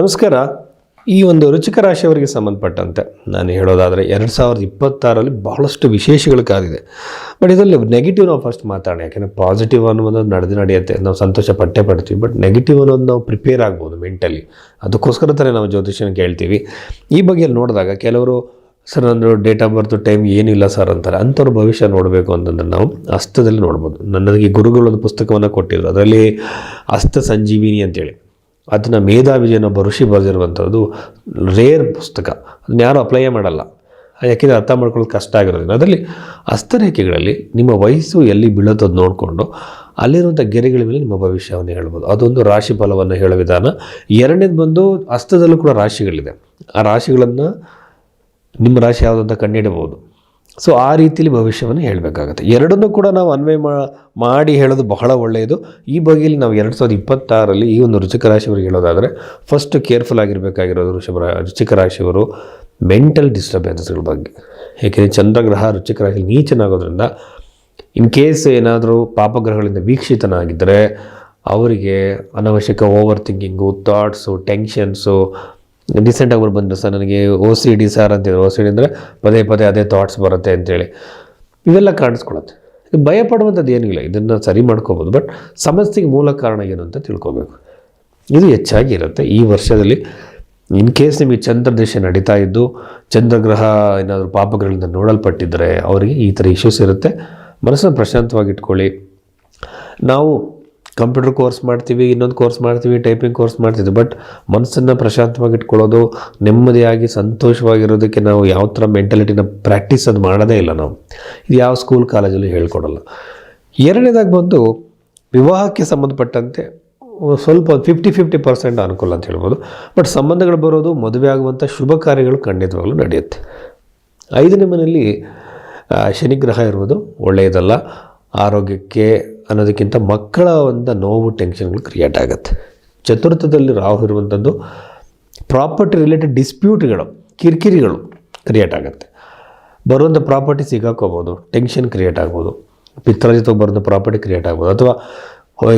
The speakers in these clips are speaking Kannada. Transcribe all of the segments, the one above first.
ನಮಸ್ಕಾರ. ಈ ಒಂದು ರುಚಿಕ ರಾಶಿಯವರಿಗೆ ಸಂಬಂಧಪಟ್ಟಂತೆ ನಾನು ಹೇಳೋದಾದರೆ ಎರಡು ಸಾವಿರದ ಇಪ್ಪತ್ತಾರಲ್ಲಿ ಬಹಳಷ್ಟು ವಿಶೇಷಗಳು ಕಾದಿದೆ. ಬಟ್ ಇದರಲ್ಲಿ ನೆಗೆಟಿವ್ ನಾವು ಫಸ್ಟ್ ಮಾತಾಡೋಣ. ಯಾಕೆಂದರೆ ಪಾಸಿಟಿವ್ ಅನ್ನೋದು ನಡೆದು ನಡೆಯುತ್ತೆ. ನಾವು ಸಂತೋಷ ಪಟ್ಟೆ ಪಡ್ತೀವಿ. ಬಟ್ ನೆಗೆಟಿವ್ ಅನ್ನೋದು ನಾವು ಪ್ರಿಪೇರ್ ಆಗ್ಬೋದು ಮೆಂಟಲಿ ಅದಕ್ಕೋಸ್ಕರ ತಾನೇ ನಾವು ಜ್ಯೋತಿಷ್ಯನ ಕೇಳ್ತೀವಿ. ಈ ಬಗ್ಗೆ ನೋಡಿದಾಗ ಕೆಲವರು, ಸರ್ ನನ್ನ ಡೇಟ್ ಆಫ್ ಬರ್ತ್ ಟೈಮ್ ಏನಿಲ್ಲ ಸರ್ ಅಂತಾರೆ. ಅಂಥವ್ರ ಭವಿಷ್ಯ ನೋಡಬೇಕು ಅಂತಂದ್ರೆ ನಾವು ಹಸ್ತದಲ್ಲಿ ನೋಡ್ಬೋದು. ನನ್ನದಕ್ಕೆ ಗುರುಗಳೊಂದು ಪುಸ್ತಕವನ್ನು ಕೊಟ್ಟಿದ್ರು. ಅದರಲ್ಲಿ ಅಸ್ತ ಸಂಜೀವಿನಿ ಅಂತೇಳಿ. ಅದನ್ನು ಮೇಧಾವಿಜಯನೊಬ್ಬ ಋಷಿ ಬರೆದಿರುವಂಥದ್ದು ರೇರ್ ಪುಸ್ತಕ. ಅದನ್ನ ಯಾರೂ ಅಪ್ಲೈ ಮಾಡಲ್ಲ. ಯಾಕೆಂದರೆ ಅರ್ಥ ಮಾಡ್ಕೊಳ್ಳೋದು ಕಷ್ಟ ಆಗಿರೋದ್ರಿಂದ. ಅದರಲ್ಲಿ ಹಸ್ತರೇಖೆಗಳಲ್ಲಿ ನಿಮ್ಮ ವಯಸ್ಸು ಎಲ್ಲಿ ಬೀಳುತ್ತದು ನೋಡಿಕೊಂಡು ಅಲ್ಲಿರುವಂಥ ಗೆರೆಗಳ ಮೇಲೆ ನಿಮ್ಮ ಭವಿಷ್ಯವನ್ನು ಹೇಳ್ಬೋದು. ಅದೊಂದು ರಾಶಿ ಫಲವನ್ನು ಹೇಳೋ ವಿಧಾನ. ಎರಡನೇದು ಬಂದು ಹಸ್ತದಲ್ಲೂ ಕೂಡ ರಾಶಿಗಳಿದೆ. ಆ ರಾಶಿಗಳನ್ನು ನಿಮ್ಮ ರಾಶಿ ಯಾವುದಂತ ಕಂಡುಹಿಡಬಹುದು ಸೊ ಆ ರೀತಿಯಲ್ಲಿ ಭವಿಷ್ಯವನ್ನು ಹೇಳಬೇಕಾಗುತ್ತೆ. ಎರಡನ್ನೂ ಕೂಡ ನಾವು ಅನ್ವಯ ಮಾಡಿ ಹೇಳೋದು ಬಹಳ ಒಳ್ಳೆಯದು. ಈ ಬಗೆಯಲ್ಲಿ ನಾವು ಎರಡು ಸಾವಿರದ ಇಪ್ಪತ್ತಾರರಲ್ಲಿ ಈ ಒಂದು ರುಚಿಕ ರಾಶಿಯವರಿಗೆ ಹೇಳೋದಾದರೆ ಫಸ್ಟ್ ಕೇರ್ಫುಲ್ ಆಗಿರಬೇಕಾಗಿರೋದು ಋಷಭ ರುಚಿಕ ರಾಶಿಯವರು ಮೆಂಟಲ್ ಡಿಸ್ಟರ್ಬೆನ್ಸ್ಗಳ ಬಗ್ಗೆ. ಏಕೆಂದರೆ ಚಂದ್ರಗ್ರಹ ರುಚಿಕ ರಾಶಿ ನೀಚನಾಗೋದ್ರಿಂದ ಇನ್ ಕೇಸ್ ಏನಾದರೂ ಪಾಪಗ್ರಹಗಳಿಂದ ವೀಕ್ಷಿತನಾಗಿದ್ದರೆ ಅವರಿಗೆ ಅನವಶ್ಯಕ ಓವರ್ ಥಿಂಕಿಂಗು ಥಾಟ್ಸು ಟೆನ್ಷನ್ಸು ರೀಸೆಂಟಾಗಿ ಅವ್ರು ಬಂದರು ಸರ್ ನನಗೆ ಓ ಸಿ ಡಿ ಸರ್ ಅಂತಿದ್ರು. ಓ ಸಿ ಡಿ ಅಂದರೆ ಪದೇ ಪದೇ ಅದೇ ಥಾಟ್ಸ್ ಬರುತ್ತೆ ಅಂತೇಳಿ. ಇವೆಲ್ಲ ಕಾಣಿಸ್ಕೊಳುತ್ತೆ ಭಯ ಪಡುವಂಥದ್ದು ಏನಿಲ್ಲ ಇದನ್ನು ಸರಿ ಮಾಡ್ಕೋಬೋದು. ಬಟ್ ಸಮಸ್ಯೆಗೆ ಮೂಲ ಕಾರಣ ಏನು ಅಂತ ತಿಳ್ಕೊಬೇಕು. ಇದು ಹೆಚ್ಚಾಗಿ ಇರುತ್ತೆ. ಈ ವರ್ಷದಲ್ಲಿ ಇನ್ ಕೇಸ್ ನಿಮಗೆ ಚಂದ್ರ ದೇಶ ನಡೀತಾ ಇದ್ದು, ಚಂದ್ರಗ್ರಹ ಏನಾದರೂ ಪಾಪಗಳಿಂದ ನೋಡಲ್ಪಟ್ಟಿದ್ದರೆ ಅವರಿಗೆ ಈ ಥರ ಇಶ್ಯೂಸ್ ಇರುತ್ತೆ. ಮನಸ್ಸನ್ನು ಪ್ರಶಾಂತವಾಗಿ ಇಟ್ಕೊಳ್ಳಿ. ನಾವು ಕಂಪ್ಯೂಟರ್ ಕೋರ್ಸ್ ಮಾಡ್ತೀವಿ, ಇನ್ನೊಂದು ಕೋರ್ಸ್ ಮಾಡ್ತೀವಿ, ಟೈಪಿಂಗ್ ಕೋರ್ಸ್ ಮಾಡ್ತಿದ್ವಿ. ಬಟ್ ಮನಸ್ಸನ್ನು ಪ್ರಶಾಂತವಾಗಿ ಇಟ್ಕೊಳ್ಳೋದು, ನೆಮ್ಮದಿಯಾಗಿ ಸಂತೋಷವಾಗಿರೋದಕ್ಕೆ ನಾವು ಯಾವ ಥರ ಮೆಂಟಾಲಿಟಿನ ಪ್ರಾಕ್ಟೀಸ್ ಅದು ಮಾಡೋದೇ ಇಲ್ಲ ನಾವು. ಇದು ಯಾವ ಸ್ಕೂಲ್ ಕಾಲೇಜಲ್ಲಿ ಹೇಳ್ಕೊಡಲ್ಲ. ಎರಡನೇದಾಗಿ ಬಂದು ವಿವಾಹಕ್ಕೆ ಸಂಬಂಧಪಟ್ಟಂತೆ ಸ್ವಲ್ಪ ಫಿಫ್ಟಿ ಫಿಫ್ಟಿ ಪರ್ಸೆಂಟ್ ಅನುಕೂಲ ಅಂತ ಹೇಳ್ಬೋದು. ಬಟ್ ಸಂಬಂಧಗಳು ಬರೋದು, ಮದುವೆ ಆಗುವಂಥ ಶುಭ ಕಾರ್ಯಗಳು ಖಂಡಿತವಾಗಲೂ ನಡೆಯುತ್ತೆ. ಐದನೇ ಮನೆಯಲ್ಲಿ ಶನಿಗ್ರಹ ಇರುವುದು ಒಳ್ಳೆಯದಲ್ಲ. ಆರೋಗ್ಯಕ್ಕೆ ಅನ್ನೋದಕ್ಕಿಂತ ಮಕ್ಕಳ ಒಂದು ನೋವು ಟೆನ್ಷನ್ಗಳು ಕ್ರಿಯೇಟ್ ಆಗುತ್ತೆ. ಚತುರ್ಥದಲ್ಲಿ ರಾಹು ಇರುವಂಥದ್ದು ಪ್ರಾಪರ್ಟಿ ರಿಲೇಟೆಡ್ ಡಿಸ್ಪ್ಯೂಟ್ಗಳು ಕಿರಿಕಿರಿಗಳು ಕ್ರಿಯೇಟ್ ಆಗುತ್ತೆ. ಬರುವಂಥ ಪ್ರಾಪರ್ಟಿ ಸಿಗಾಕೋಬೋದು ಟೆನ್ಷನ್ ಕ್ರಿಯೇಟ್ ಆಗ್ಬೋದು. ಪಿತ್ರಾಜಿತ ಬರುವಂಥ ಪ್ರಾಪರ್ಟಿ ಕ್ರಿಯೇಟ್ ಆಗ್ಬೋದು. ಅಥವಾ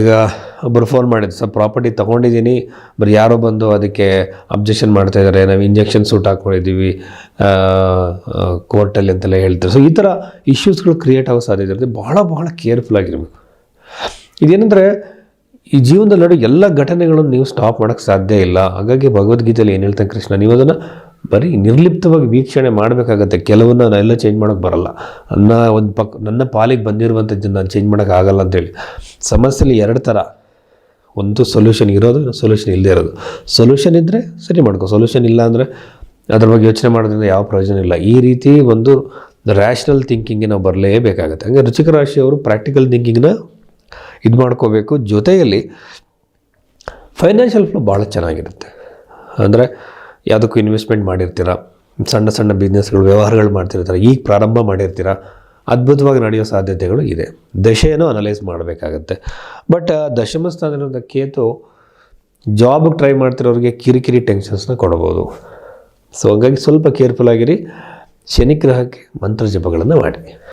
ಈಗ ಒಬ್ಬರು ಫೋನ್ ಮಾಡಿದ್ರು, ಸರ್ ಪ್ರಾಪರ್ಟಿ ತೊಗೊಂಡಿದ್ದೀನಿ, ಬರೀ ಯಾರೋ ಬಂದು ಅದಕ್ಕೆ ಅಬ್ಜೆಕ್ಷನ್ ಮಾಡ್ತಾ ಇದ್ದಾರೆ, ನಾವು ಇಂಜೆಕ್ಷನ್ ಸೂಟ್ ಹಾಕ್ಕೊಂಡಿದ್ದೀವಿ ಕೋರ್ಟಲ್ಲಿ ಅಂತೆಲ್ಲ ಹೇಳ್ತಾರೆ. ಸೊ ಈ ಥರ ಇಶ್ಯೂಸ್ಗಳು ಕ್ರಿಯೇಟ್ ಆಗೋ ಸಾಧ್ಯತೆ ಇರುತ್ತೆ. ಭಾಳ ಭಾಳ ಕೇರ್ಫುಲ್ ಆಗಿರಬೇಕು. ಇದೇನೆಂದರೆ, ಈ ಜೀವನದಲ್ಲಿ ನಡೆಯೋ ಎಲ್ಲ ಘಟನೆಗಳನ್ನು ನೀವು ಸ್ಟಾಪ್ ಮಾಡೋಕ್ಕೆ ಸಾಧ್ಯ ಇಲ್ಲ. ಹಾಗಾಗಿ ಭಗವದ್ಗೀತೆಯಲ್ಲಿ ಏನು ಹೇಳ್ತಾನೆ ಕೃಷ್ಣ, ನೀವು ಅದನ್ನು ಬರೀ ನಿರ್ಲಿಪ್ತವಾಗಿ ವೀಕ್ಷಣೆ ಮಾಡಬೇಕಾಗತ್ತೆ. ಕೆಲವನ್ನ ನಾನೆಲ್ಲ ಚೇಂಜ್ ಮಾಡೋಕ್ಕೆ ಬರಲ್ಲ. ನನ್ನ ಒಂದು ಪಕ್, ನನ್ನ ಪಾಲಿಗೆ ಬಂದಿರುವಂಥದ್ದನ್ನು ನಾನು ಚೇಂಜ್ ಮಾಡೋಕ್ಕೆ ಆಗಲ್ಲ ಅಂತೇಳಿ. ಸಮಸ್ಯೆಲಿ ಎರಡು ಥರ ಒಂದು ಸೊಲ್ಯೂಷನ್ ಇರೋದು ಸೊಲ್ಯೂಷನ್ ಇಲ್ಲದೆ ಇರೋದು. ಸೊಲ್ಯೂಷನ್ ಇದ್ದರೆ ಸರಿ ಮಾಡ್ಕೋ. ಸೊಲ್ಯೂಷನ್ ಇಲ್ಲ ಅಂದರೆ ಅದ್ರ ಬಗ್ಗೆ ಯೋಚನೆ ಮಾಡೋದ್ರಿಂದ ಯಾವ ಪ್ರಯೋಜನ ಇಲ್ಲ. ಈ ರೀತಿ ಒಂದು ರ್ಯಾಷನಲ್ ಥಿಂಕಿಂಗ್ಗೆ ನಾವು ಬರಲೇಬೇಕಾಗತ್ತೆ. ಹಂಗೆ ರುಚಿಕ ರಾಶಿಯವರು ಪ್ರಾಕ್ಟಿಕಲ್ ಥಿಂಕಿಂಗ್ನ ಇದು ಮಾಡ್ಕೋಬೇಕು. ಜೊತೆಯಲ್ಲಿ ಫೈನಾನ್ಷಿಯಲ್ ಫ್ಲೋ ಭಾಳ ಚೆನ್ನಾಗಿರುತ್ತೆ. ಅಂದರೆ ಯಾವುದಕ್ಕೂ ಇನ್ವೆಸ್ಟ್ಮೆಂಟ್ ಮಾಡಿರ್ತೀರ? ಸಣ್ಣ ಸಣ್ಣ ಬಿಸ್ನೆಸ್ಗಳು ವ್ಯವಹಾರಗಳು ಮಾಡ್ತಿರ್ತಾರೆ? ಈಗ ಪ್ರಾರಂಭ ಮಾಡಿರ್ತೀರ? ಅದ್ಭುತವಾಗಿ ನಡೆಯೋ ಸಾಧ್ಯತೆಗಳು ಇದೆ. ದಶೆಯನ್ನು ಅನಲೈಸ್ ಮಾಡಬೇಕಾಗತ್ತೆ. ಬಟ್ ದಶಮ ಸ್ಥಾನದ ಕೇತು ಜಾಬ್ಗೆ ಟ್ರೈ ಮಾಡ್ತಿರೋರಿಗೆ ಕಿರಿಕಿರಿ ಟೆನ್ಷನ್ಸ್ನ ಕೊಡ್ಬೋದು. ಸೊ ಹಂಗಾಗಿ ಸ್ವಲ್ಪ ಕೇರ್ಫುಲ್ ಆಗಿರಿ. ಶನಿಗ್ರಹಕ್ಕೆ ಮಂತ್ರ ಜಪಗಳನ್ನು ಮಾಡಿ.